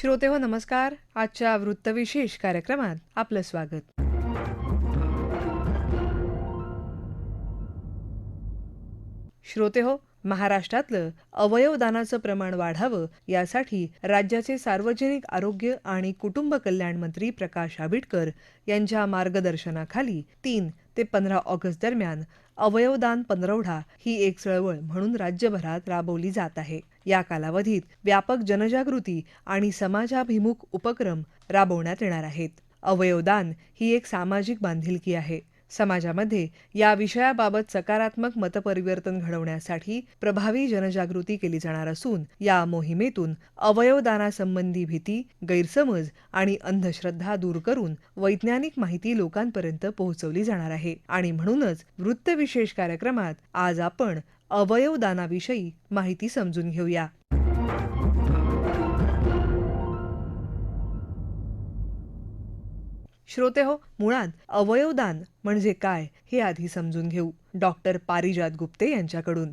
श्रोते हो नमस्कार. आजच्या वृत्तविशेष कार्यक्रमात आपलं स्वागत. श्रोते हो महाराष्ट्रातलं अवयवदानाचं प्रमाण वाढावं यासाठी राज्याचे सार्वजनिक आरोग्य आणि कुटुंब कल्याण मंत्री प्रकाश आंबेडकर यांच्या मार्गदर्शनाखाली तीन ते पंधरा ऑगस्ट दरम्यान अवयवदान पंधरवडा ही एक चळवळ म्हणून राज्यभरात राबवली जात आहे. या कालावधीत व्यापक जनजागृती आणि समाजाभिमुख उपक्रम राबवण्यात येणार आहेत. अवयवदान ही एक सामाजिक बांधिलकी आहे. समाजामध्ये या विषयाबाबत सकारात्मक मतपरिवर्तन घडवण्यासाठी प्रभावी जनजागृती केली जाणार असून या मोहिमेतून अवयवदानासंबंधी भीती गैरसमज आणि अंधश्रद्धा दूर करून वैज्ञानिक माहिती लोकांपर्यंत पोहोचवली जाणार आहे. आणि म्हणूनच वृत्तविशेष कार्यक्रमात आज आपण अवयवदानाविषयी माहिती समजून घेऊया. श्रोते हो मुळात अवयवदान म्हणजे काय हे आधी समजून घेऊ. डॉक्टर पारिजात गुप्ते यांच्याकडून.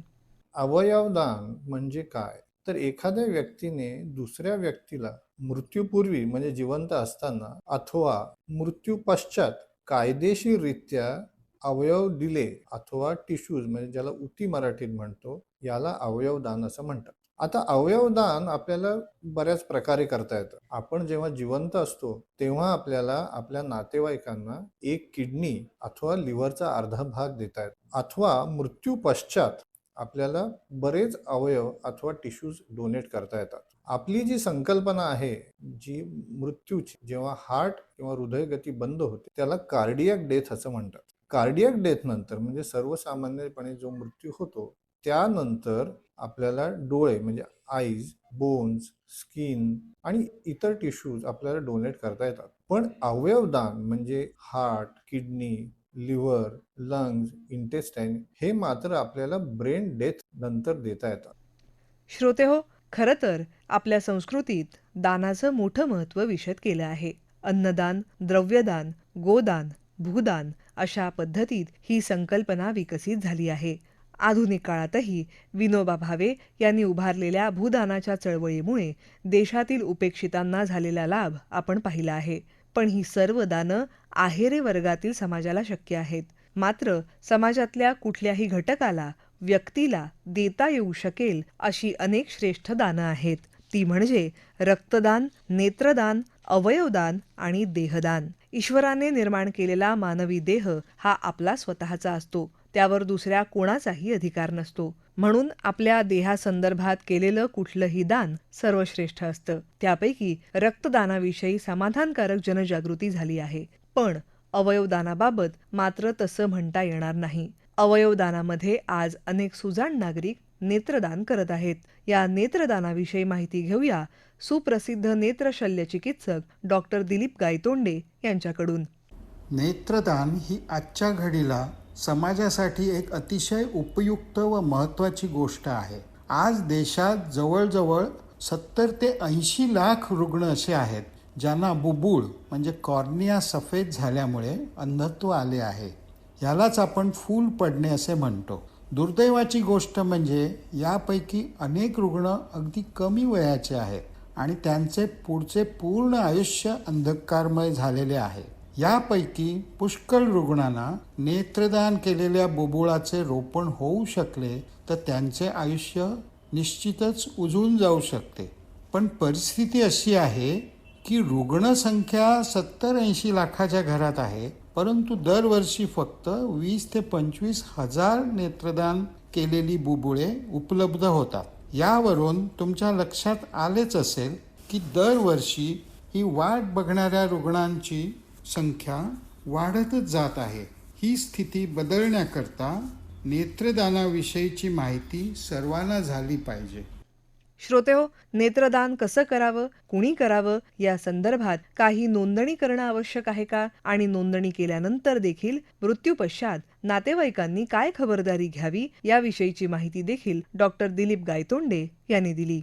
अवयवदान म्हणजे काय? तर एखाद्या व्यक्तीने दुसऱ्या व्यक्तीला मृत्यूपूर्वी म्हणजे जिवंत असताना अथवा मृत्यू पश्चात कायदेशीररित्या अवयव दिले अथवा टिश्यूज म्हणजे ज्याला उती मराठीत म्हणतो याला अवयवदान असं म्हणतात. आता अवयवदान आपल्याला बऱ्याच प्रकारे करता येतं. आपण जेव्हा जिवंत असतो तेव्हा आपल्याला आपल्या नातेवाईकांना एक किडनी अथवा लिव्हरचा अर्धा भाग देता येतो. अथवा मृत्यू पश्चात आपल्याला बरेच अवयव अथवा टिश्यूज डोनेट करता येतात. आपली जी संकल्पना आहे जी मृत्यूची जेव्हा हार्ट किंवा हृदयगती बंद होते त्याला कार्डियक डेथ असं म्हणतात. कार्डियक डेथ नंतर म्हणजे सर्वसामान्यपणे जो मृत्यू होतो त्यानंतर आपल्याला डोळे म्हणजे आईज बोन्स स्किन आणि इतर टिश्यूज आपल्याला डोनेट करता येतात. पण अवयवदान म्हणजे heart kidney liver lungs intestine हे मात्र आपल्याला ब्रेन डेथ नंतर देता येतात. श्रोते हो खरं तर आपल्या संस्कृतीत दानाचं मोठं महत्त्व विशद केलं आहे. अन्नदान द्रव्यदान गोदान भूदान अशा पद्धतीत ही संकल्पना विकसित झाली आहे. आधुनिक काळातही विनोबा भावे यांनी उभारलेल्या भूदानाच्या चळवळीमुळे देशातील उपेक्षितांना झालेला लाभ आपण पाहिला आहे. पण ही सर्व दानं आहेरे वर्गातील समाजाला शक्य आहेत. मात्र समाजातल्या कुठल्याही घटकाला व्यक्तीला देता येऊ शकेल अशी अनेक श्रेष्ठ दानं आहेत. ती म्हणजे रक्तदान नेत्रदान अवयवदान आणि देहदान. ईश्वराने निर्माण केलेला मानवी देह हा आपला स्वतःचा असतो. त्यावर दुसऱ्या कोणाचाही अधिकार नसतो. म्हणून आपल्या देहासंदर्भात केलेलं कुठलंही दान सर्वश्रेष्ठ असतं. त्यापैकी रक्तदानाविषयी समाधानकारक जनजागृती झाली आहे. पण अवयवदानाबाबत मात्र तसं म्हणता येणार नाही. अवयवदानामध्ये आज अनेक सुजाण नागरिक नेत्रदान करत आहेत. या नेत्रदानाविषयी माहिती घेऊया सुप्रसिद्ध नेत्र शल्यचिकित्सक डॉक्टर दिलीप गायतोंडे यांच्याकडून. नेत्रदान ही आजच्या घडीला समाजासाठी एक अतिशय उपयुक्त व महत्त्वाची गोष्ट आहे. आज देशात जवळजवळ सत्तर ते ऐंशी लाख रुग्ण असे आहेत ज्यांना बुबुळ म्हणजे कॉर्निया सफेद झाल्यामुळे अंधत्व आले आहे. यालाच आपण फूल पडणे असे म्हणतो. दुर्दैवाची गोष्ट म्हणजे यापैकी अनेक रुग्ण अगदी कमी वयाचे आहेत आणि त्यांचे पुढचे पूर्ण आयुष्य अंधकारमय झालेले आहे. यापैकी पुष्कळ रुग्णांना नेत्रदान केलेल्या बुबुळाचे रोपण होऊ शकले तर त्यांचे आयुष्य निश्चितच उजळून जाऊ शकते. पण परिस्थिती अशी आहे की रुग्णसंख्या सत्तर ऐंशी लाखाच्या घरात आहे परंतु दरवर्षी फक्त वीस ते पंचवीस हजार नेत्रदान केलेली बुबुळे उपलब्ध होतात. यावरून तुमच्या लक्षात आलेच असेल की दरवर्षी ही वाट बघणाऱ्या रुग्णांची संख्या वाढतच जात आहे. ही स्थिती बदलण्याकरता नेत्रदानाविषयीची माहिती सर्वांना झाली पाहिजे. श्रोते हो नेत्रदान कसं करावं कुणी करावं या संदर्भात काही नोंदणी करणं आवश्यक आहे का? आणि नोंदणी केल्यानंतर देखील मृत्यू पश्चात नातेवाईकांनी काय खबरदारी घ्यावी याविषयीची माहिती देखील डॉक्टर दिलीप गायतोंडे यांनी दिली.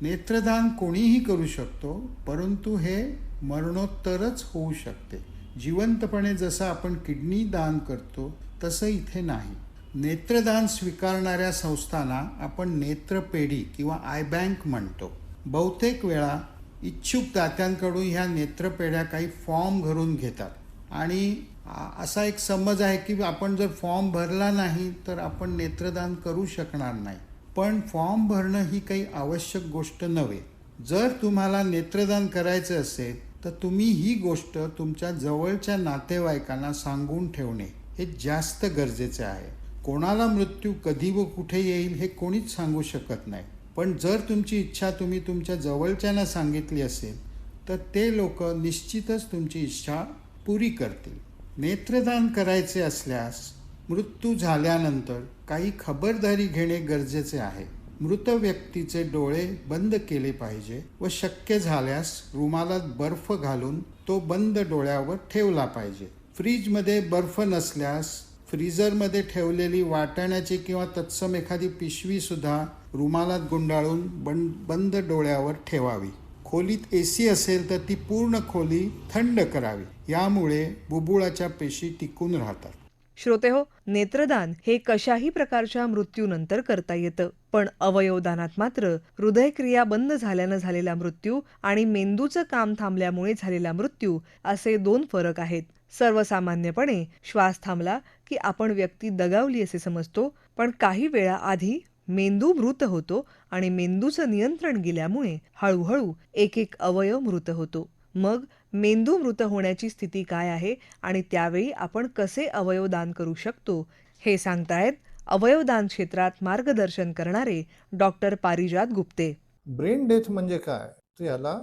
नेत्रदान कोणीही करू शकतो परंतु हे मरणोत्तरच होऊ शकते. जिवंतपणे जसं आपण किडनी दान करतो तसं इथे नाही. नेत्रदान स्वीकारणाऱ्या संस्थांना आपण नेत्रपेढी किंवा आय बँक म्हणतो. बहुतेक वेळा इच्छुक दात्यांकडून ह्या नेत्रपेढ्या काही फॉर्म भरून घेतात. आणि असा एक समज आहे की आपण जर फॉर्म भरला नाही तर आपण नेत्रदान करू शकणार नाही. पण फॉर्म भरणं ही काही आवश्यक गोष्ट नव्हे. जर तुम्हाला नेत्रदान करायचं असेल तर तुम्ही ही गोष्ट तुमच्या जवळच्या नातेवाईकांना सांगून ठेवणे हे जास्त गरजेचे आहे. कोणाला मृत्यू कधी व कुठे येईल हे कोणीच सांगू शकत नाही. पण जर तुमची इच्छा तुम्ही तुमच्या जवळच्यांना सांगितली असेल तर ते लोक निश्चितच तुमची इच्छा पुरी करतील. नेत्रदान करायचे असल्यास मृत्यू झाल्यानंतर काही खबरदारी घेणे गरजेचे आहे. मृत व्यक्तीचे डोळे बंद केले पाहिजे व शक्य झाल्यास रुमालात बर्फ घालून तो बंद डोळ्यावर ठेवला पाहिजे. फ्रीजमध्ये बर्फ नसल्यास फ्रीझरमध्ये ठेवलेली वाटाण्याची किंवा तत्सम एखादी पिशवीसुद्धा रुमालात गुंडाळून बं बंद डोळ्यावर ठेवावी. खोलीत ए सी असेल तर ती पूर्ण खोली थंड करावी. यामुळे बुबुळाच्या पेशी टिकून राहतात. श्रोते हो नेत्रदान हे कशाही प्रकारच्या मृत्यूनंतर करता येतं. पण अवयवदानात मात्र हृदयक्रिया बंद झाल्यानं झालेला मृत्यू आणि मेंदूचं काम थांबल्यामुळे झालेला मृत्यू असे दोन फरक आहेत. सर्वसामान्यपणे श्वास थांबला की आपण व्यक्ती दगावली असे समजतो पण काही वेळा आधी मेंदू मृत होतो आणि मेंदूचं नियंत्रण गेल्यामुळे हळूहळू एक एक अवयव मृत होतो. मग मेंदू मृत होण्याची स्थिती काय आहे आणि त्यावेळी आपण कसे अवयवदान करू शकतो हे सांगतायत अवयवदान क्षेत्रात मार्गदर्शन करणारे doctor Parijat Gupte. Brain death म्हणजे काय? तर याला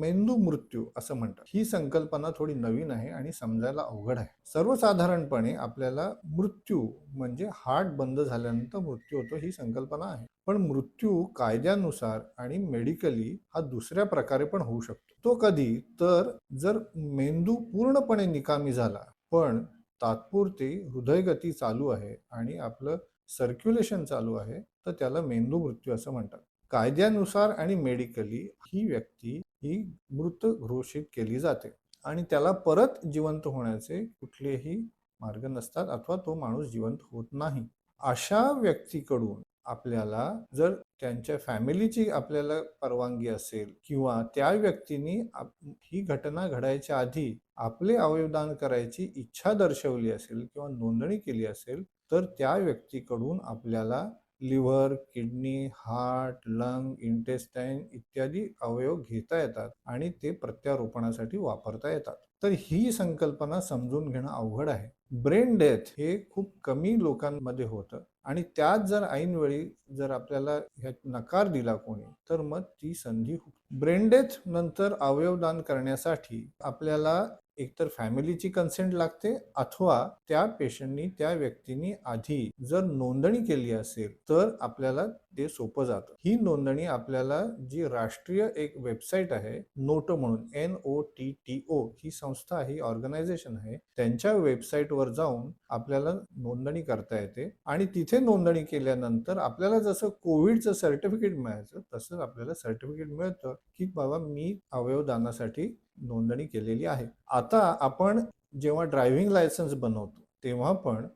मेंदू मृत्यू असं म्हणतात. ही संकल्पना थोडी नवीन आहे आणि समजायला अवघड आहे. सर्वसाधारणपणे आपल्याला मृत्यू म्हणजे हार्ट बंद झाल्यानंतर मृत्यू होतो ही संकल्पना आहे. पण मृत्यू कायद्यानुसार आणि मेडिकली हा दुसऱ्या प्रकारे पण होऊ शकतो. तो कधी तर जर मेंदू पूर्णपणे निकामी झाला पण तात्पुरती हृदयगती चालू आहे आणि आपलं सर्क्युलेशन चालू आहे तर त्याला मेंदू मृत्यू असं म्हणतात. कायद्यानुसार आणि मेडिकली ही व्यक्ती ही मृत घोषित केली जाते. आणि त्याला परत जिवंत होण्याचे कुठलेही मार्ग नसतात अथवा तो माणूस जिवंत होत नाही. अशा व्यक्तीकडून आपल्याला जर त्यांच्या फॅमिलीची आपल्याला परवानगी असेल किंवा त्या व्यक्तीने आप- ही घटना घडायच्या आधी आपले अवयवदान करायची इच्छा दर्शवली असेल किंवा नोंदणी केली असेल तर त्या व्यक्तीकडून आपल्याला liver kidney heart lung intestine इत्यादी अवयव घेता येतात आणि ते प्रत्यारोपणासाठी वापरता येतात. तर ही संकल्पना समजून घेणं अवघड आहे. ब्रेन डेथ हे खूप कमी लोकांमध्ये होतं आणि त्यात जर ऐनवेळी जर आपल्याला ह्यात नकार दिला कोणी तर मग ती संधी ब्रेन डेथ नंतर अवयवदान करण्यासाठी आपल्याला एकतर फॅमिलीची कन्सेंट लागते अथवा त्या पेशंटनी त्या व्यक्तीनी आधी जर नोंदणी केली असेल तर आपल्याला ते सोपं जातं. ही नोंदणी आपल्याला जी राष्ट्रीय एक वेबसाईट आहे नोटो म्हणून N O T T O ही संस्था आहे ही ऑर्गनायझेशन आहे त्यांच्या वेबसाईटवर जाऊन आपल्याला नोंदणी करता येते. आणि तिथे नोंदणी केल्यानंतर आपल्याला जसं कोविडचं सर्टिफिकेट मिळायचं तसंच आपल्याला सर्टिफिकेट मिळतं की बाबा मी अवयवदानासाठी नोंदणी केलेली आहे. आता आपण जेव्हा ड्रायव्हिंग लायसन्स बनवतो तेव्हा पण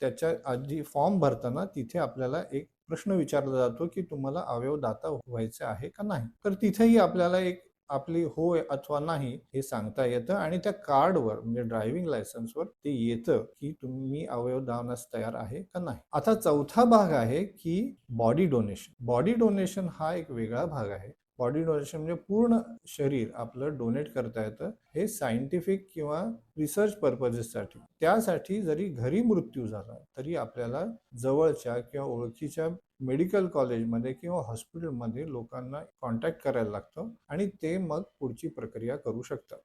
त्याच्या आधी फॉर्म भरताना तिथे आपल्याला एक प्रश्न विचारला जातो की तुम्हाला अवयवदाता व्हायचे आहे का नाही? तर तिथेही आपल्याला एक आपली होय अथवा नाही हे सांगता येतं आणि त्या कार्डवर म्हणजे ड्रायव्हिंग लायसन्सवर ते येतं की तुम्ही अवयव अवयवदानास तयार आहे का नाही. आता चौथा भाग आहे की बॉडी डोनेशन बॉडी डोनेशन हा एक वेगळा भाग आहे. बॉडी डोनेशन म्हणजे पूर्ण शरीर आपलं डोनेट करता येतं. हे सायंटिफिक किंवा रिसर्च पर्पजेससाठी त्यासाठी जरी घरी मृत्यू झाला तरी आपल्याला जवळच्या किंवा ओळखीच्या मेडिकल कॉलेजमध्ये किंवा हॉस्पिटलमध्ये लोकांना कॉन्टॅक्ट करायला लागतं आणि ते मग पुढची प्रक्रिया करू शकतात.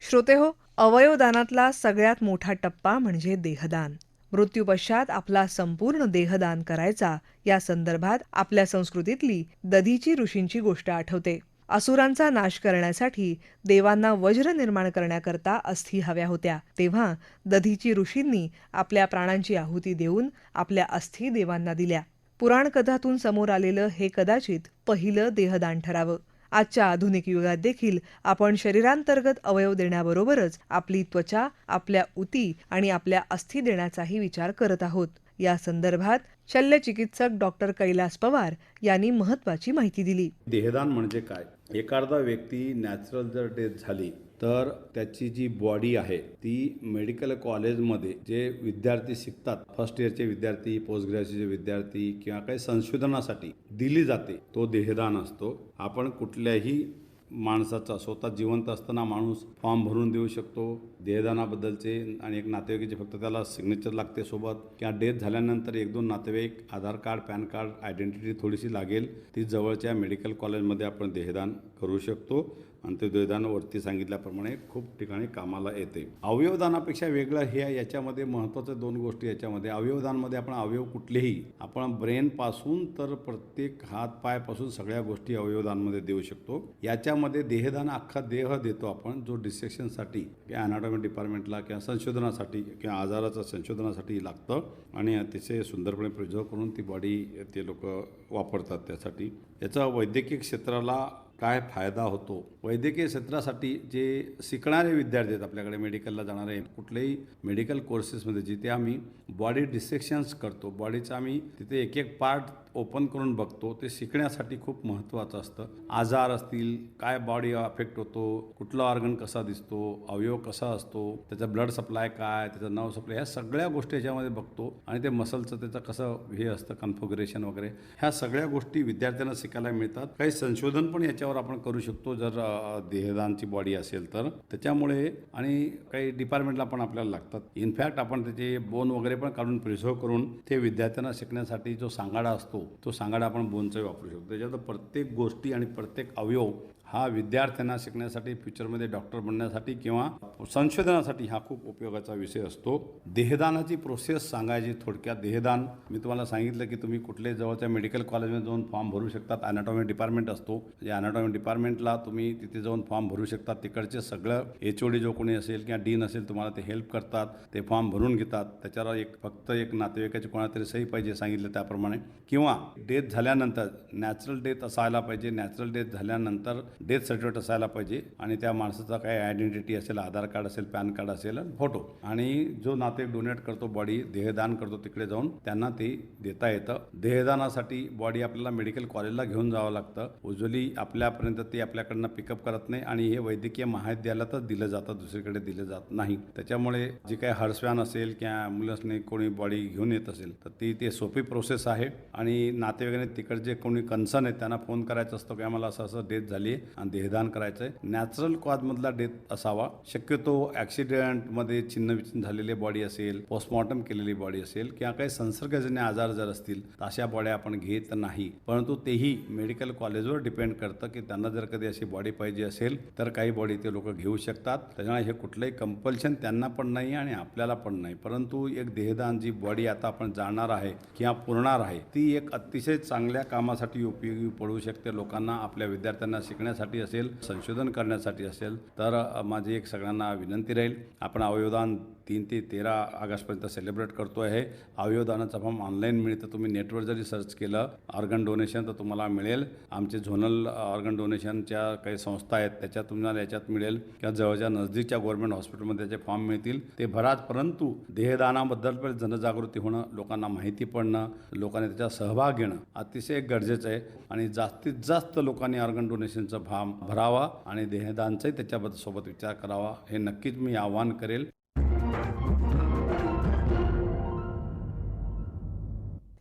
श्रोते हो अवयवदानातला सगळ्यात मोठा टप्पा म्हणजे देहदान. मृत्यूपश्चात आपला संपूर्ण देहदान करायचा. या संदर्भात आपल्या संस्कृतीतली दधीची ऋषींची गोष्ट आठवते. असुरांचा नाश करण्यासाठी देवांना वज्र निर्माण करण्याकरता अस्थी हव्या होत्या. तेव्हा दधीची ऋषींनी आपल्या प्राणांची आहुती देऊन आपल्या अस्थी देवांना दिल्या. पुराणकथातून समोर आलेलं हे कदाचित पहिलं देहदान ठरावं. आजच्या आधुनिक युगात देखील आपण शरीरांतर्गत अवयव देण्याबरोबरच आपली त्वचा आपल्या उती आणि आपल्या अस्थी देण्याचाही विचार करत आहोत. या संदर्भात शल्यचिकित्सक डॉक्टर कैलास पवार यांनी महत्वाची माहिती दिली. देहदान म्हणजे काय? एखादा व्यक्ती नॅचरल जर डेथ झाली तर त्याची जी बॉडी आहे ती मेडिकल कॉलेजमध्ये जे विद्यार्थी शिकतात फर्स्ट इयरचे विद्यार्थी पोस्ट ग्रॅज्युएटचे विद्यार्थी किंवा काही संशोधनासाठी दिली जाते तो देहदान असतो. आपण कुठल्याही माणसाचा स्वतः जिवंत असताना माणूस फॉर्म भरून देऊ शकतो. देहदानाबद्दलचे आणि एक नातेवाईकाचे फक्त त्याला सिग्नेचर लागते सोबत. किंवा डेथ झाल्यानंतर एक दोन नातेवाईक Aadhaar card PAN card identity थोडीशी लागेल ती जवळच्या मेडिकल कॉलेजमध्ये आपण देहदान करू शकतो. आणि ते सांगितल्याप्रमाणे खूप ठिकाणी कामाला येते. अवयवदानापेक्षा वेगळं हे आहे याच्यामध्ये महत्त्वाचं दोन गोष्टी याच्यामध्ये. अवयवदानमध्ये आपण अवयव कुठलेही आपण ब्रेनपासून तर प्रत्येक हात पायपासून सगळ्या गोष्टी अवयवदानमध्ये देऊ शकतो. याच्यामध्ये देहदान अख्खा देह देतो आपण जो डिसेक्शनसाठी किंवा अनाटॉमी डिपार्टमेंटला किंवा संशोधनासाठी किंवा आजाराचं संशोधनासाठी लागतं आणि अतिशय सुंदरपणे प्रिझर्व करून ती बॉडी ते लोक वापरतात त्यासाठी. याचा वैद्यकीय क्षेत्राला काय फायदा होतो? वैद्यकीय क्षेत्रासाठी जे शिकणारे विद्यार्थी आहेत आपल्याकडे मेडिकलला जाणारे कुठलेही मेडिकल कोर्सेसमध्ये जिथे आम्ही बॉडी डिसेक्शन्स करतो बॉडीचा आम्ही तिथे एक एक पार्ट ओपन करून बघतो ते शिकण्यासाठी खूप महत्त्वाचं असतं. आजार असतील काय बॉडी अफेक्ट होतो कुठला ऑर्गन कसा दिसतो अवयव कसा असतो त्याचा ब्लड सप्लाय काय त्याचा नर्व सप्लाय ह्या सगळ्या गोष्टी याच्यामध्ये बघतो आणि ते मसलचं त्याचं कसं हे असतं कन्फिगरेशन वगैरे ह्या सगळ्या गोष्टी विद्यार्थ्यांना शिकायला मिळतात. काही संशोधन पण याच्यावर आपण करू शकतो जर देहदानची बॉडी असेल तर. त्याच्यामुळे आणि काही डिपार्टमेंटला पण आपल्याला लागतात. इनफॅक्ट आपण त्याचे बोन वगैरे पण काढून प्रिझर्व करून ते विद्यार्थ्यांना शिकण्यासाठी जो सांगाडा असतो तो सांगाडा आपण बोनचाही वापरू शकतो. त्याच्यात प्रत्येक गोष्टी आणि प्रत्येक अवयव हा विद्यार्थ्यांना शिकण्यासाठी फ्युचरमध्ये डॉक्टर बनण्यासाठी किंवा संशोधनासाठी हा खूप उपयोगाचा विषय असतो. देहदानाची प्रोसेस सांगायची थोडक्यात. देहदान मी तुम्हाला सांगितलं की तुम्ही कुठल्याही जवळच्या मेडिकल कॉलेजमध्ये जाऊन फॉर्म भरू शकतात. अनाटॉमी डिपार्टमेंट असतो. म्हणजे अनाटॉमी डिपार्टमेंटला तुम्ही तिथे जाऊन फॉर्म भरू शकतात. तिकडचे सगळं एच ओ डी जो कोणी असेल किंवा डीन असेल तुम्हाला ते हेल्प करतात. ते फॉर्म भरून घेतात. त्याच्यावर एक फक्त एक नातेवाईकाची कोणातरी सही पाहिजे सांगितलं त्याप्रमाणे. किंवा डेथ झाल्यानंतर नॅचरल डेथ असायला पाहिजे. नॅचरल डेथ झाल्यानंतर डेथ सर्टिफिकेट असायला पाहिजे आणि त्या माणसाचा काही आयडेंटिटी असेल आधार कार्ड असेल पॅन कार्ड असेल फोटो आणि जो नातेवाईक डोनेट करतो बॉडी देहदान करतो तिकडे जाऊन त्यांना ते देता येतं. देहदानासाठी बॉडी आपल्याला मेडिकल कॉलेजला घेऊन जावं लागतं. उज्ज्वली आपल्यापर्यंत ते आपल्याकडनं पिकअप करत नाही आणि हे वैद्यकीय महाविद्यालयातच दिलं जातं दुसरीकडे दिलं जात नाही. त्याच्यामुळे जे काही हर्सव्यान असेल किंवा ॲम्ब्युलन्सने कोणी बॉडी घेऊन येत असेल तर ती ते सोपी प्रोसेस आहे. आणि नातेवाईकाने तिकडचे कोणी कन्सर्न आहेत त्यांना फोन करायचा असतो की आम्हाला असं असं डेथ झाली आहे आणि देहदान करायचं आहे नॅचरल कॉजमधला डेथ असावा. शक्यतो ॲक्सिडेंटमध्ये छिन्न विच्छिन्न झालेली बॉडी असेल पोस्टमॉर्टम केलेली बॉडी असेल किंवा काही संसर्गजन्य आजार जर असतील तर अशा बॉड्या आपण घेत नाही. परंतु तेही मेडिकल कॉलेजवर डिपेंड करतं की त्यांना जर कधी अशी बॉडी पाहिजे असेल तर काही बॉडी ते लोक घेऊ शकतात. त्याच्यामुळे हे कुठलंही कंपल्शन त्यांना पण नाही आणि आपल्याला पण नाही. परंतु एक देहदान जी बॉडी आता आपण जाणार आहे किंवा पुरणार आहे ती एक अतिशय चांगल्या कामासाठी उपयोगी पडू शकते लोकांना आपल्या विद्यार्थ्यांना करण्यासाठी असेल संशोधन करण्यासाठी असेल तर माझी एक सगळ्यांना विनंती राहील. आपण अवयवदान तीन ते तेरा ऑगस्टपर्यंत सेलिब्रेट करतो आहे अवयवदानाचा फॉर्म ऑनलाईन मिळतं. तुम्ही नेटवर जरी सर्च केलं ऑर्गन डोनेशन तर तुम्हाला मिळेल. आमचे झोनल ऑर्गन डोनेशनच्या काही संस्था आहेत त्याच्यात तुम्हाला याच्यात मिळेल. किंवा जवळच्या नजदीकच्या गव्हर्नमेंट हॉस्पिटलमध्ये त्याचे फॉर्म मिळतील. ते भराच परंतु देहदानाबद्दल पण जनजागृती होणं लोकांना माहिती पडणं लोकांनी त्याच्यात सहभाग घेणं अतिशय गरजेचं आहे. आणि जास्तीत जास्त लोकांनी ऑर्गन डोनेशनचा फॉर्म भरावा आणि देहदानचाही त्याच्याबद्दल सोबत विचार करावा हे नक्कीच मी आवाहन करेल.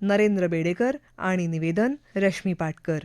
नरेंद्र बेडेकर आणि निवेदन रश्मी पाटकर.